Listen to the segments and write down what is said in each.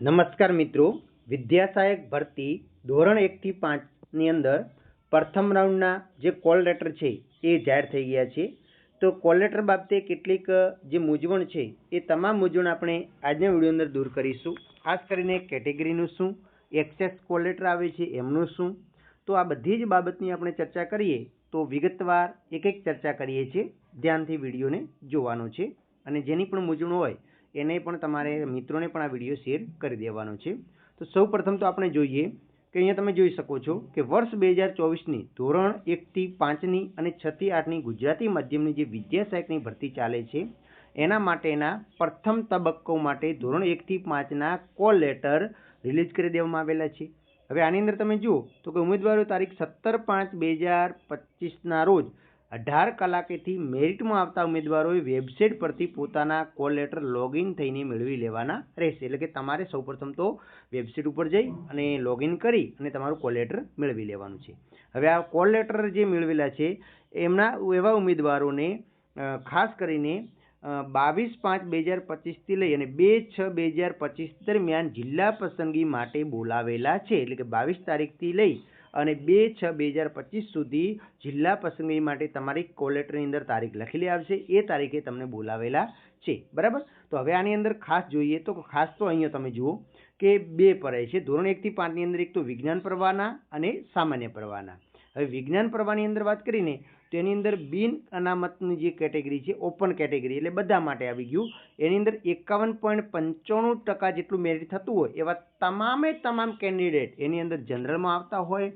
નમસ્કાર મિત્રો વિદ્યાસહાયક ભરતી ધોરણ એકથી પાંચની અંદર પ્રથમ રાઉન્ડના જે કોલ લેટર છે એ જાહેર થઈ ગયા છે. તો કોલ લેટર બાબતે કેટલીક જે મૂંઝવણ છે એ તમામ મૂંઝવણ આપણે આજના વીડિયો અંદર દૂર કરીશું. ખાસ કરીને કેટેગરીનું શું એક્સેસ કોલ લેટર આવે છે એમનું શું? તો આ બધી જ બાબતની આપણે ચર્ચા કરીએ તો વિગતવાર એક એક ચર્ચા કરીએ છીએ. ધ્યાનથી વિડીયોને જોવાનો છે. અને જેની પણ મૂંઝવણ હોય એને પણ તમારે મિત્રોને પણ આ વીડિયો શેર કરી દેવાનો છે. તો સૌ તો આપણે જોઈએ કે અહીંયા તમે જોઈ શકો છો કે વર્ષ બે હજાર ચોવીસની ધોરણ એકથી પાંચની અને છથી આઠની ગુજરાતી માધ્યમની જે વિદ્યાસહાયકની ભરતી ચાલે છે, એના માટેના પ્રથમ તબક્કો માટે ધોરણ એકથી પાંચના કોલ લેટર રિલીઝ કરી દેવામાં આવેલા છે. હવે આની અંદર તમે જુઓ તો કે ઉમેદવારો તારીખ સત્તર પાંચ બે હજાર પચીસના રોજ અઢાર કલાકેથી મેરિટમાં આવતા ઉમેદવારોએ વેબસાઇટ પરથી પોતાના કોલ લેટર લોગિન થઈને મેળવી લેવાના રહેશે. એટલે કે તમારે સૌપ્રથમ તો વેબસાઇટ ઉપર જઈ અને લોગિન કરી અને તમારું કોલ લેટર મેળવી લેવાનું છે. હવે આ કોલ લેટર જે મેળવેલા છે, એમના એવા ઉમેદવારોને ખાસ કરીને બાવીસ પાંચ બે હજાર પચીસથી લઈ અને બે છ બે હજાર પચીસ દરમિયાન જિલ્લા પસંદગી માટે બોલાવેલા છે. એટલે કે બાવીસ તારીખથી લઈ અને બે છ બે હજાર પચીસ સુધી જિલ્લા પસંદગી માટે તમારી કોલેટરની અંદર તારીખ લખેલી આવશે. એ તારીખે તમને બોલાવેલા છે. બરાબર? તો હવે આની અંદર ખાસ જોઈએ તો ખાસ તો અહીંયા તમે જુઓ કે બે પર્યાય છે. ધોરણ એકથી પાંચની અંદર એક તો વિજ્ઞાન પ્રવાહના અને સામાન્ય પ્રવાહના. હવે વિજ્ઞાન પ્રવાહની અંદર વાત કરીને તો એની અંદર બિન અનામતની જે કેટેગરી છે, ઓપન કેટેગરી, એટલે બધા માટે આવી ગયું. એની અંદર એકાવન પોઈન્ટ પંચાણું ટકા જેટલું મેરિટ થતું હોય એવા તમામે તમામ કેન્ડિડેટ એની અંદર જનરલમાં આવતા હોય.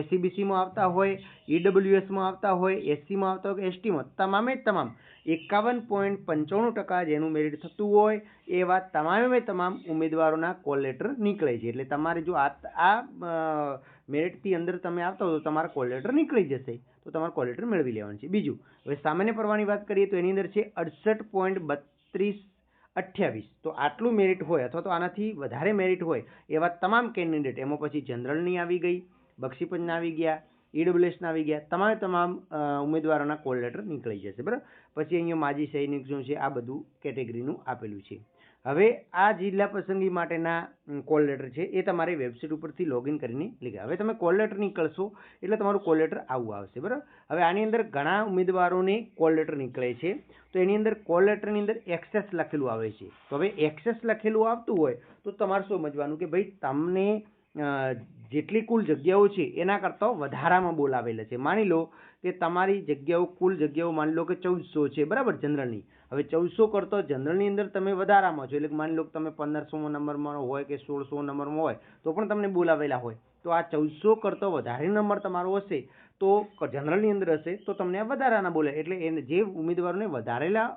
એસીબીસીમાં આવતા હોય ઈડબ્લ્યુએસમાં આવતા હોય એસસીમાં આવતા હોય એસટીમાં તમામે તમામ. એકાવન પોઈન્ટ પંચાણું ટકા જેનું મેરિટ થતું હોય એવા તમામે તમામ ઉમેદવારોના કોલ લેટર નીકળે છે. એટલે તમારે જો આ આ મેરિટથી અંદર તમે આવતા હો તો તમારા કોલ લેટર નીકળી જશે. તો તમારે કોલ લેટર મેળવી લેવાનું છે. બીજું, હવે સામાન્ય પરવાની વાત કરીએ તો એની અંદર છે અડસઠ પોઈન્ટ બત્રીસ અઠ્યાવીસ. તો આટલું મેરિટ હોય અથવા તો આનાથી વધારે મેરિટ હોય એવા તમામ કેન્ડિડેટ એમાં પછી જનરલની આવી ગઈ. બક્ષીપંચના આવી ગયા ઈડબ્લ્યુએસના આવી ગયા તમારે તમામ ઉમેદવારોના કોલ લેટર નીકળી જશે, બરાબર? પછી અહીંયા માજી સૈનિક શું છે, આ બધું કેટેગરીનું આપેલું છે. હવે આ જિલ્લા પસંદગી માટેના કોલ લેટર છે, એ તમારે વેબસાઇટ ઉપરથી લોગિન કરીને લીધા. હવે તમે કોલ લેટર નીકળશો, એટલે તમારું કોલ લેટર આવું આવશે, બરાબર? હવે આની અંદર ઘણા ઉમેદવારોને કોલ લેટર નીકળે છે, તો એની અંદર કોલ લેટરની અંદર એક્સેસ લખેલું આવે છે. તો હવે એક્સેસ લખેલું આવતું હોય, તો તમારે શું સમજવાનું કે ભાઈ તમને જેટલી કુલ જગ્યાઓ છે, એના કરતાં વધારામાં બોલાવેલા છે. માની લો કે તમારી જગ્યાઓ, કુલ જગ્યાઓ માની લો કે ચૌદસો છે, બરાબર? જનરલની. હવે ચૌદસો કરતો જનરલની અંદર તમે વધારામાં છો. એટલે માની લો કે તમે પંદરસો નંબરમાં હોય કે સોળસો નંબરમાં હોય, તો પણ તમને બોલાવેલા હોય. તો આ ચૌદસો કરતો વધારે નંબર તમારો હશે. તો જનરલની અંદર હશે, તો તમને વધારાના બોલે. એટલે એને જે ઉમેદવારોને વધારેલા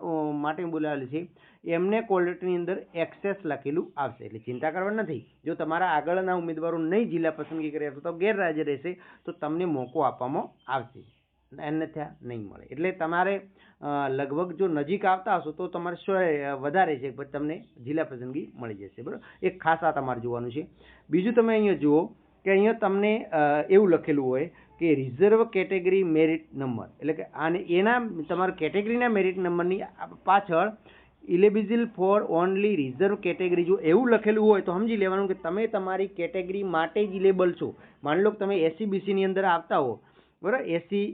માટે બોલાવેલ છે, એમને ક્વોલિટીની અંદર એક્સેસ લખેલું આવશે. એટલે ચિંતા કરવા નથી. જો તમારા આગળના ઉમેદવારો નહીં જિલ્લા પસંદગી કર્યા તો ગેરરાજ્ય રહેશે, તો તમને મોકો આપવામાં આવશે. અન્યથા નહીં મળે. એટલે તમારે લગભગ જો નજીક આવતા હશો તો તમારે શું વધારે છે, પણ તમને જિલ્લા પસંદગી મળી જશે. બરાબર? એક ખાસ આ તમારે જોવાનું છે. બીજું તમે અહીંયા જુઓ કે અહીંયા તમને એવું લખેલું હોય કે રિઝર્વ કેટેગરી મેરિટ નંબર એટલે કે આને, એના, તમારા કેટેગરીના મેરિટ નંબરની પાછળ eligible for only reserve category જો એવું લખેલું હોય તો સમજી લેવાનું કે તમે તમારી કેટેગરી માટે જ ઇલેબલ છો. માની લો કે તમે એસસી બીસીની અંદર આવતા હો, બરાબર? એસસી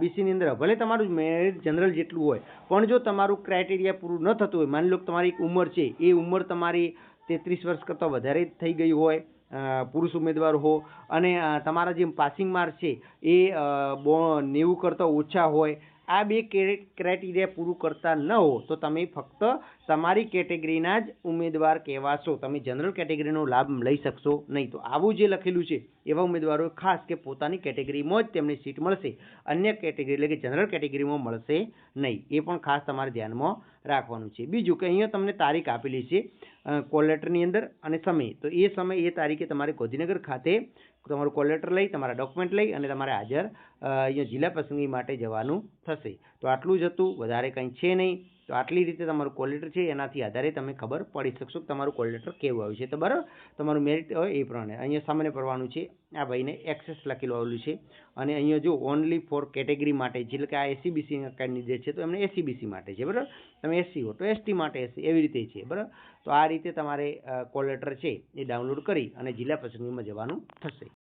બીસીની અંદર, ભલે તમારું મેરિટ જનરલ જેટલું હોય, પણ જો તમારું ક્રાઇટેરિયા પૂરું ન થતું હોય, માની લો કે તમારી એક ઉંમર છે, એ ઉંમર તમારી તેત્રીસ વર્ષ કરતાં વધારે થઈ ગઈ હોય પુરુષ ઉમેદવાર હો અને તમારા જે પાસિંગ માર્ક છે એ નેવું કરતાં ઓછા હોય આ બે ક્રાઇટેરિયા પૂરું કરતા ન હો, તો તમે ફક્ત તમારી કેટેગરીના જ ઉમેદવાર કહેવાશો. તમે જનરલ કેટેગરીનો લાભ લઈ શકશો નહીં તો. આવું જે લખેલું છે, એવા ઉમેદવારો ખાસ કે પોતાની કેટેગરીમાં જ તેમને સીટ મળશે. અન્ય કેટેગરી એટલે કે જનરલ કેટેગરીમાં મળશે નહીં. એ પણ ખાસ તમારે ધ્યાનમાં રાખવાનું છે. બીજું કે અહીંયા તમને તારીખ આપેલી છે કોલેટરની અંદર અને સમય. તો એ સમય એ તારીખે તમારે ગાંધીનગર ખાતે તમારું કોલ લેટર લઈ, તમારા ડોક્યુમેન્ટ લઈ અને તમારે હાજર અહીંયા જિલ્લા પસંદગી માટે જવાનું થશે. તો આટલું જ હતું. વધારે કંઈ છે નહીં. તો આટલી રીતે તમારું કોલ લેટર છે, એનાથી આધારે તમે ખબર પડી શકશો કે તમારું કોલ લેટર કેવું આવ્યું છે. તો બરાબર? તમારું મેરિટ હોય એ પ્રમાણે. અહીંયા સામાન્ય ભરવાનું છે, આ ભાઈને એક્સેસ લખેલું આવેલું છે. અને અહીંયા જો ઓનલી ફોર કેટેગરી માટે એટલે કે આ એસીબીસી કેન્ડિડેટ છે, તો એમને એસીબીસી માટે છે, બરાબર? તમે એસસી હો, તો એસટી માટે એસી એવી રીતે છે, બરાબર? તો આ રીતે તમારે કોલ લેટર છે, એ ડાઉનલોડ કરી અને જિલ્લા પસંદગીમાં જવાનું થશે.